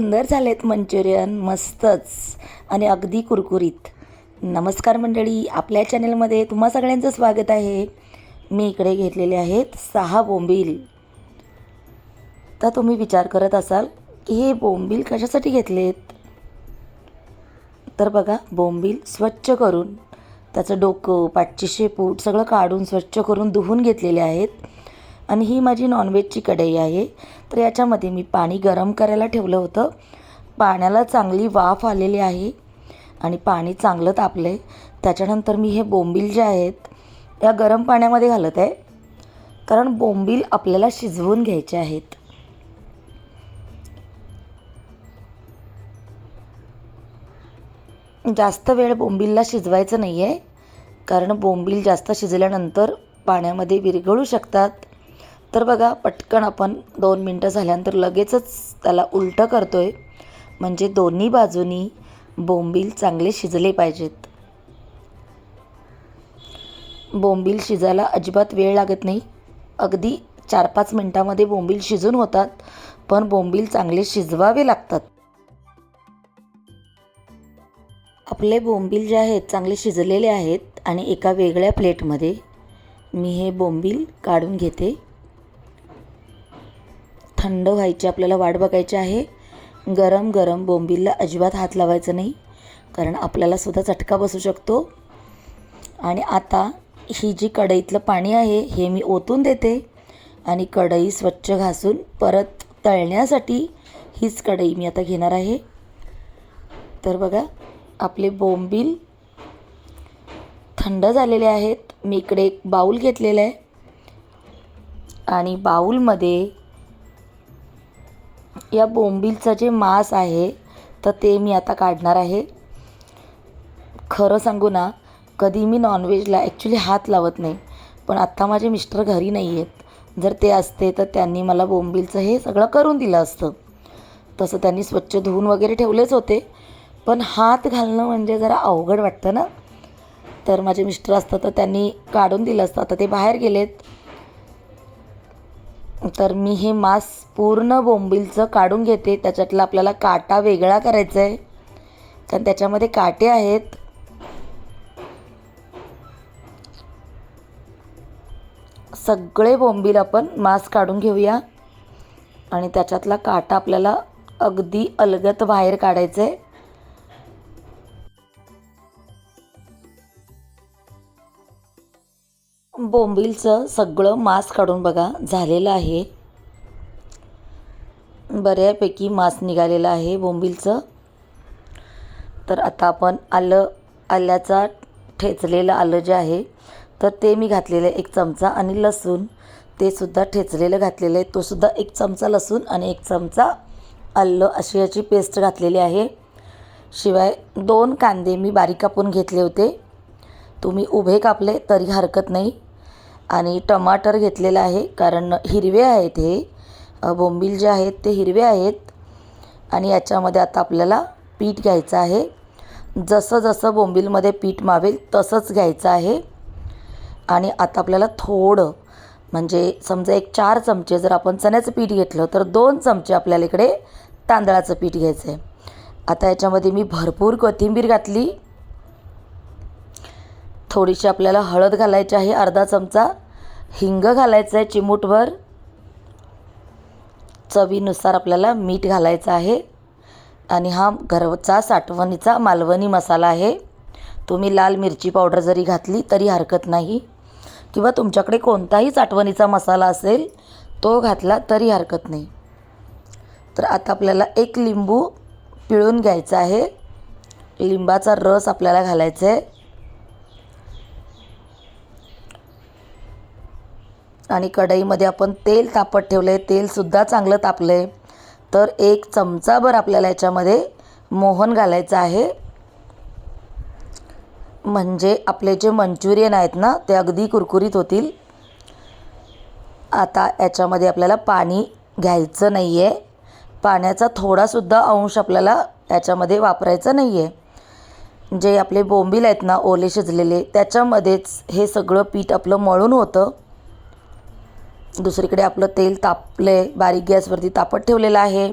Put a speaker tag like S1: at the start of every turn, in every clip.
S1: सुंदर झालेत मंचुरियन मस्तच आणि अगदी कुरकुरीत. नमस्कार मंडळी आपल्या चॅनलमध्ये तुम्हा सगळ्यांचं स्वागत आहे. मी इकडे घेतलेले आहेत सहा बोंबील. तर तुम्ही विचार करत असाल की हे बोंबील कशासाठी घेतलेत? तर बघा बोंबील स्वच्छ करून त्याचं डोकं पाठची शेपूट सगळं काढून स्वच्छ करून धुवून घेतलेले आहेत. आणि ही माझी नॉनव्हेजची कढई आहे. तर याच्यामध्ये मी पाणी गरम करायला ठेवलं होतं. पाण्याला चांगली वाफ आलेली आहे आणि पाणी चांगलं तापलं आहे त्याच्यानंतर मी हे बोंबील जे आहेत या गरम पाण्यामध्ये घालत. आहे कारण बोंबील आपल्याला शिजवून घ्यायचे आहेत. जास्त वेळ बोंबीलला शिजवायचं नाही आहे कारण बोंबील जास्त शिजल्यानंतर पाण्यामध्ये विरघळू शकतात. तर बघा पटकन आपण दोन मिनटं झाल्यानंतर लगेचच त्याला उलटं करतो आहे म्हणजे दोन्ही बाजूनी बोंबील चांगले शिजले पाहिजेत. बोंबील शिजायला अजिबात वेळ लागत नाही. अगदी चार पाच मिनटामध्ये बोंबील शिजून होतात पण बोंबील चांगले शिजवावे लागतात. आपले बोंबील जे आहेत चांगले शिजलेले आहेत आणि एका वेगळ्या प्लेटमध्ये मी हे बोंबील काढून घेते. थंड व्हायची आपल्याला वाट बघायची आहे. गरम गरम बोंबीलला अजिबात हात लावायचा नाही कारण आपल्याला सुद्धा चटका बसू शकतो. आणि आता ही जी कढईतलं पाणी आहे हे मी ओतून देते आणि कढई स्वच्छ घासून परत तळण्यासाठी हीच कढई मी आता घेणार आहे. तर बघा आपले बोंबील थंड झालेले आहेत. मी इकडे एक बाऊल घेतलेला आहे. आणि बाऊलमध्ये या बोंबीलचं जे मांस आहे तर ते मी आता काढणार आहे. खरं सांगू ना कधी मी नॉनव्हेजला ॲक्च्युली हात लावत नाही. पण आत्ता माझे मिस्टर घरी नाही आहेत. जर ते असते तर त्यांनी मला बोंबीलचं हे सगळं करून दिलं असतं. तसं त्यांनी स्वच्छ धुवून वगैरे ठेवलेच होते. पण हात घालणं म्हणजे जरा अवघड वाटतं ना. तर माझे मिस्टर असतं तर त्यांनी काढून दिलं असतं. आता ते बाहेर गेलेत. तर मी हे मांस पूर्ण बोंबीलचं काढून घेते. त्याच्यातला आपल्याला काटा वेगळा करायचा आहे. कारण त्याच्यामध्ये काटे आहेत. सगळे बोंबील आपण मांस काढून घेऊया. आणि त्याच्यातला काटा आपल्याला अगदी अलगत बाहेर काढायचं आहे बोंबीलचं सगळं मांस काढून बघा झालेलं आहे. बऱ्यापैकी मांस निघालेलं आहे बोंबीलचं. तर आता आपण आलं आल्याचा ठेचलेलं आलं जे आहे तर ते मी घातलेलं आहे एक चमचा आणि लसूण. ते सुद्धा ठेचलेलं घातलेलं आहे. तो सुद्धा एक चमचा लसूण आणि एक चमचा आलं अशी याची पेस्ट घातलेली आहे. शिवाय दोन कांदे मी बारीक कापून घेतले होते. तुम्ही उभे कापले तरी हरकत नाही. आणि टमाटर घेतलेलं आहे कारण हिरवे आहेत हे. बोंबील जे आहेत ते हिरवे आहेत. आणि याच्यामध्ये आता आपल्याला पीठ घ्यायचं आहे. जसं जसं बोंबीलमध्ये पीठ मावेल तसंच घ्यायचं आहे. आणि आता आपल्याला थोडं म्हणजे समजा एक चार चमचे जर आपण चण्याचं पीठ घेतलं तर दोन चमचे आपल्याला इकडे तांदळाचं पीठ घ्यायचं आहे आता याच्यामध्ये मी भरपूर कोथिंबीर घातली. थोडीशी आपल्याला हळद घालायची आहे अर्धा चमचा हिंग घालायचं आहे चिमूटभर. चवीनुसार आपल्याला मीठ घालायचं आहे. आणि हा घरचा साठवणीचा मालवणी मसाला आहे. तुम्ही लाल मिरची पावडर जरी घातली तरी हरकत नाही. किंवा तुमच्याकडे कोणताही साठवणीचा मसाला असेल तो घातला तरी हरकत नाही. तर आता आपल्याला एक लिंबू पिळून घ्यायचा आहे. लिंबाचा रस आपल्याला घालायचा आहे. आणि कढईमध्ये आपण तेल तापत ठेवलं आहे तेलसुद्धा चांगलं तापलं आहे तर एक चमचाभर आपल्याला याच्यामध्ये मोहन घालायचं आहे. म्हणजे आपले जे मंचुरियन आहेत ना ते अगदी कुरकुरीत होतील. आता याच्यामध्ये आपल्याला पाणी घ्यायचं नाही आहे पाण्याचा थोडासुद्धा अंश आपल्याला याच्यामध्ये वापरायचा नाही आहे जे आपले बोंबील आहेत ना ओले शिजलेले त्याच्यामध्येच हे सगळं पीठ आपलं मळून होतं. दुसरीकडे आपलं तेल तापले बारीक गॅसवरती तापत ठेवलेलं आहे.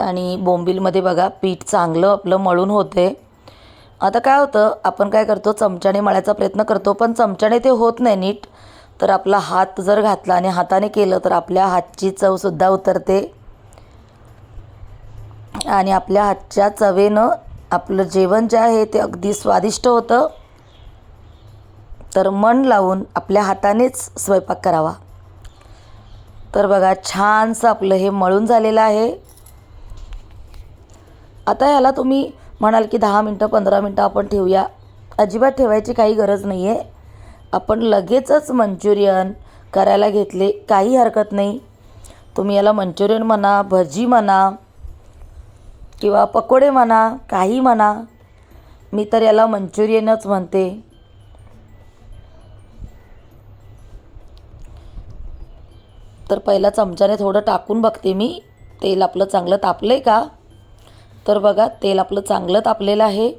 S1: आणि बोंबीलमध्ये बघा पीठ चांगलं आपलं मळून होते. आता काय होतं आपण काय करतो चमच्याने मळायचा प्रयत्न करतो पण चमच्याने ते होत नाही नीट. तर आपला हात जर घातला आणि हाताने केलं तर आपल्या हातची चवसुद्धा उतरते. आणि आपल्या हातच्या चवेनं आपलं जेवण जे आहे ते अगदी स्वादिष्ट होतं. तर मन लावून आपल्या हातानेच स्वयंपाक करावा. तर बघा छानसं आपलं हे मळून झालेलं आहे. आता ह्याला तुम्ही म्हणाल की दहा मिनटं पंधरा मिनटं आपण ठेवूया. अजिबात ठेवायची काही गरज नाही आहे आपण लगेचच मंचुरियन करायला घेतले काही हरकत नाही. तुम्ही याला मंचुरियन म्हणा भजी म्हणा किंवा पकोडे म्हणा काही म्हणा. मी तर याला मंचुरियनच म्हणते. तर पहिला चमच्याने थोडं टाकून बघते मी. तेल आपलं चांगलं तापलं आहे का? तर बघा तेल आपलं चांगलं तापलेलं आहे.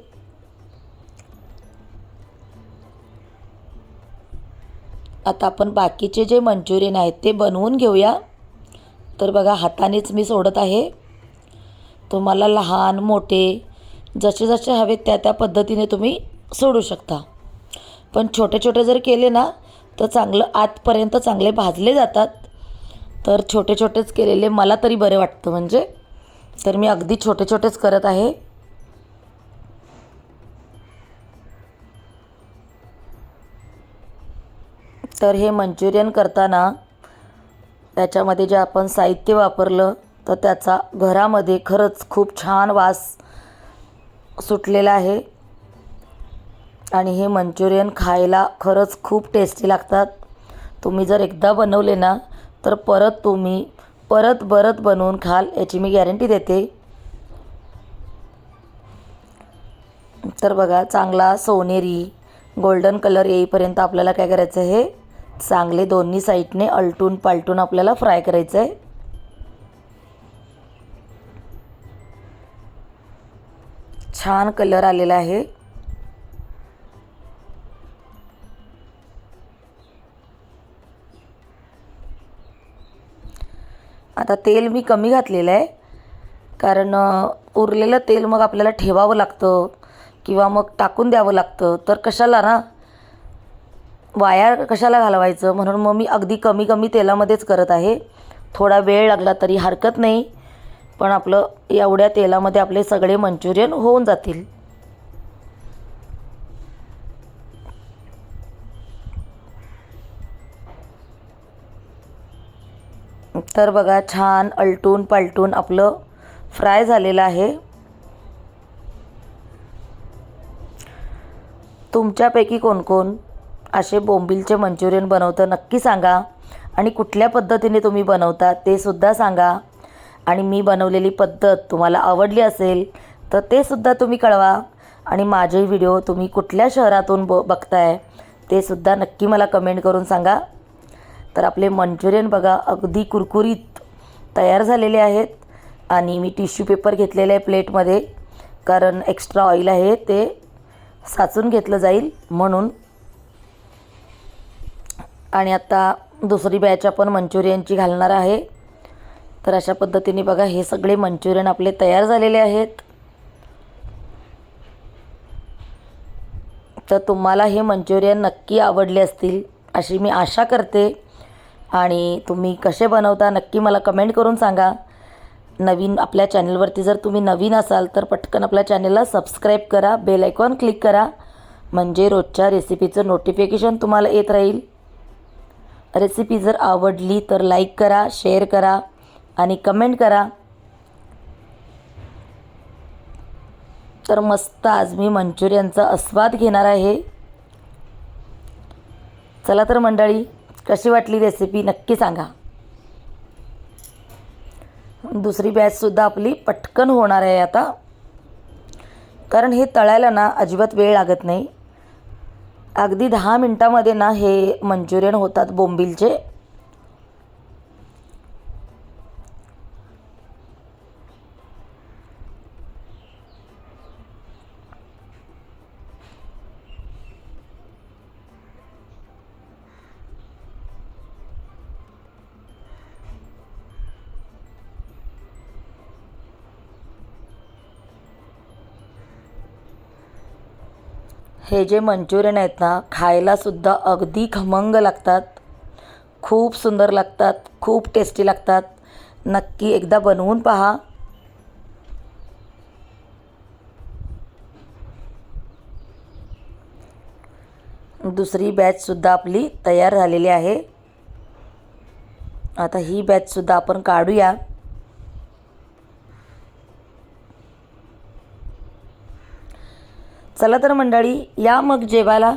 S1: आता आपण बाकीचे जे मंचुरियन आहेत ते बनवून घेऊया. तर बघा हातानेच मी सोडत आहे. तुम्हाला लहान मोठे जसे जसे हवे त्या त्या पद्धतीने तुम्ही सोडू शकता. पण छोटे छोटे जर केले ना तर चांगलं आतपर्यंत चांगले भाजले जातात. तर छोटे छोटेच केलेले मला तरी बरे वाटतं म्हणजे. तर मी अगदी छोटे छोटेच करत आहे. तर हे मंचुरियन करताना त्याच्यामध्ये जे आपण साहित्य वापरलं तर त्याचा घरामध्ये खरंच खूप छान वास सुटलेला आहे. आणि हे मंचुरियन खायला खरंच खूप टेस्टी लागतात. तुम्ही जर एकदा बनवले ना तर परत तुम्ही परत परत बनवून खाल याची मी गॅरंटी देते. तर बघा चांगला सोनेरी गोल्डन कलर येईपर्यंत आपल्याला काय करायचं आहे चांगले दोन्ही साईडने अलटून पालटून आपल्याला फ्राय करायचं आहे छान कलर आलेला आहे. आता तेल मी कमी घातलेलं आहे. कारण उरलेलं तेल मग आपल्याला ठेवावं लागतं किंवा मग टाकून द्यावं लागतं. तर कशाला ना वाया कशाला घालवायचं? म्हणून मग मी अगदी कमी कमी तेलामध्येच करत आहे. थोडा वेळ लागला तरी हरकत नाही. पण आपलं एवढ्या तेलामध्ये आपले सगळे मंचुरियन होऊन जातील. तर बघा छान अलटून पालटून आपलं फ्राय झालेलं आहे. तुमच्यापैकी कोण कोण असे बोंबीलचे मंचुरियन बनवतं नक्की सांगा. आणि कुठल्या पद्धतीने तुम्ही बनवता ते सुद्धा सांगा. आणि मी बनवलेली पद्धत तुम्हाला आवडली असेल तर ते सुद्धा तुम्ही कळवा. आणि माझे व्हिडिओ तुम्ही कुठल्या शहरातून ब बघताय ते सुद्धा नक्की मला कमेंट करून सांगा. तर आपले मंचुरियन बघा अगदी कुरकुरीत तयार झालेले आहेत. आणि मी टिश्यू पेपर घेतलेले आहे प्लेटमध्ये कारण एक्स्ट्रा ऑइल आहे ते साचून घेतलं जाईल म्हणून. आणि आता दुसरी बॅच आपण मंचुरियनची घालणार आहे. तर अशा पद्धतीने बघा हे सगळे मंचुरियन आपले तयार झालेले आहेत. तर तुम्हाला हे मंचुरियन नक्की आवडले असतील अशी मी आशा करते. आणि तुम्ही कसे बनवता नक्की मला कमेंट करून सांगा. नवीन आपल्या चॅनलवरती जर तुम्ही नवीन असाल तर पटकन आपल्या चॅनलला सबस्क्राईब करा बेल आयकॉन क्लिक करा. म्हणजे रोजच्या रेसिपीचं नोटिफिकेशन तुम्हाला येत राहील. रेसिपी जर आवडली तर लाईक करा शेअर करा आणि कमेंट करा. तर मस्त आज मी मंचुरियनचा आस्वाद घेणार आहे. चला तर मंडळी कशी वाटली रेसिपी नक्की सांगा. दुसरी बॅचसुद्धा आपली पटकन होणार आहे आता. कारण हे तळायला ना अजिबात वेळ लागत नाही. अगदी दहा मिनटामध्ये ना हे मंचुरियन होतात बोंबीलचे. हे जे मंचुरियन आहेत ना खायलासुद्धा अगदी खमंग लागतात. खूप सुंदर लागतात खूप टेस्टी लागतात. नक्की एकदा बनवून पहा. दुसरी बॅचसुद्धा आपली तयार झालेली आहे. आता ही बॅचसुद्धा आपण काढूया. चला तर मंडळी या मग जेवायला